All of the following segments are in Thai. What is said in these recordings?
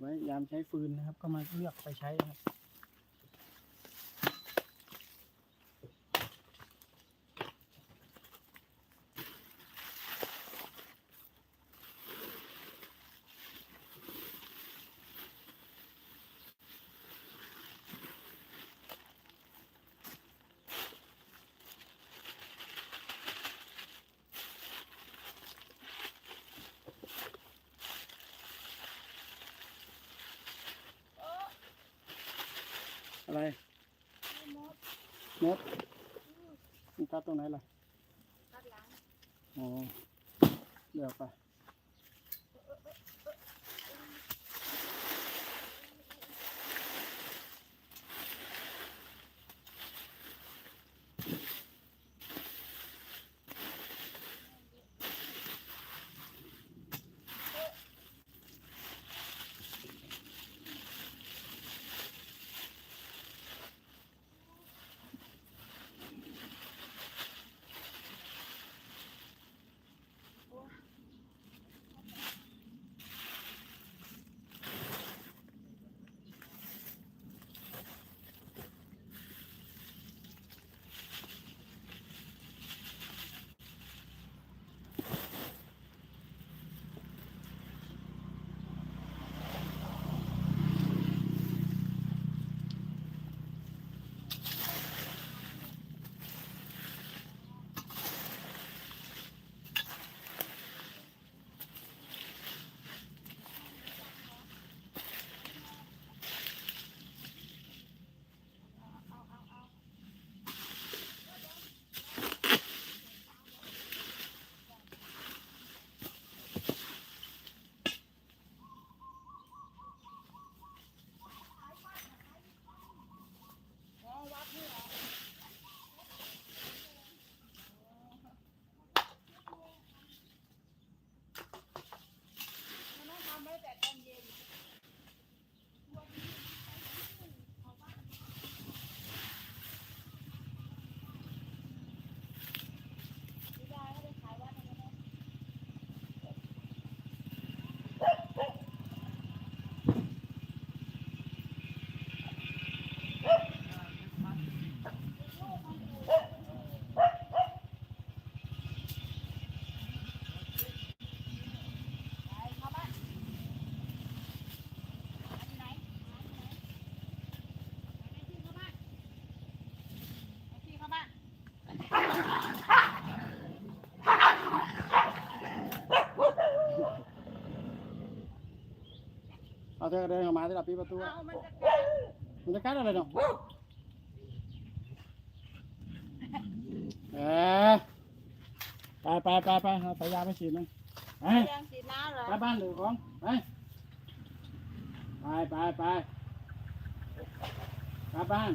ไว้ยามใช้ฟืนนะครับ ก็มาเลือกไปใช้นะครับ อะไรมดมันตัดตรงไหนล่ะตัดหลังอ๋อเดี๋ยวไป เอาเธอเดินออกมาที่เราปิดประตูอะมันจะกัดอะไรเนาะเออไปไปไปไปเอาสายยาไปฉีดมันไปแรงสีน้าเหรอไปบ้านหรือของไปไปไปไปกลับบ้าน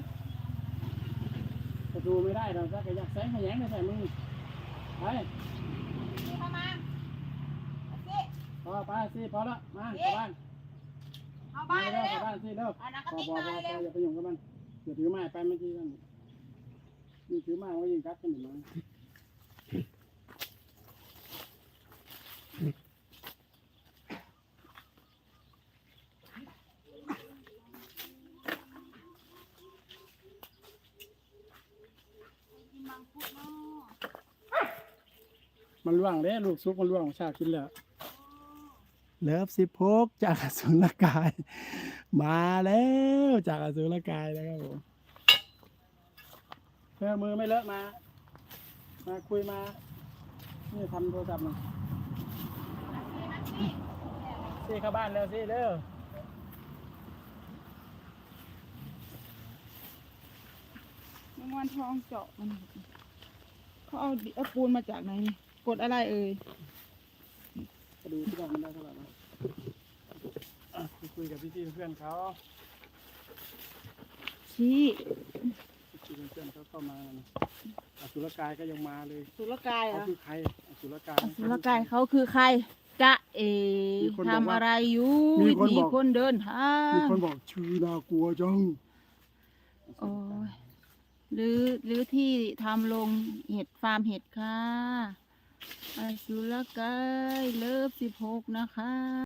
ประตูไม่ได้เราจะกระยักแสงขยงไม่ใส่มือไปพี่เข้ามาเอาสิพอไปสิพอแล้วมากลับบ้าน เอาบ้านเร็เร็วบ้านสิเร็วพอพอพออย่าไปยุ่งกับมันอย่าถือไม้ไปเมื่อกี้นั่นนี่ถือไม้ว่ายิงกัดกันอยู่มั้งมันมันล่วงเด้ลูกซุกมันล่วงชากินแล้ว เลิฟสิบหกจากอสุรกาย มาแล้วจากอสุรกายนะครับผมเพื่อมือไม่เลอะมา มาคุยมา นี่ทำโทรศัพท์หน่อยสิเข้าบ้านแล้วสิเร็วแมงวันทองเจาะมันเขาเอาดิเอาปูนมาจากไหนนี่กดอะไรเอ่ย ก็ดูที่บ้านมันได้เท่าไหร่นะอะคุยกับพี่ๆเพื่อนเขาชี้พี่ๆเพื่อนเขาเข้ามานะอสุรกายก็ยังมาเลยสุรกายเหรเขาอคือใครอสุรกายสุรกายเขาคือใครจะเอมีคนบอกว่าทำอะไรอยู่มีวิคนถีบอกคนเดินทามีงคนบอกชื่อน่ากลัวจังโอ้ยหรือหรือที่ทำลงเห็ดฟาร์มเห็ดค่ะ อสุรกายเลิฟสิบหกนะคะ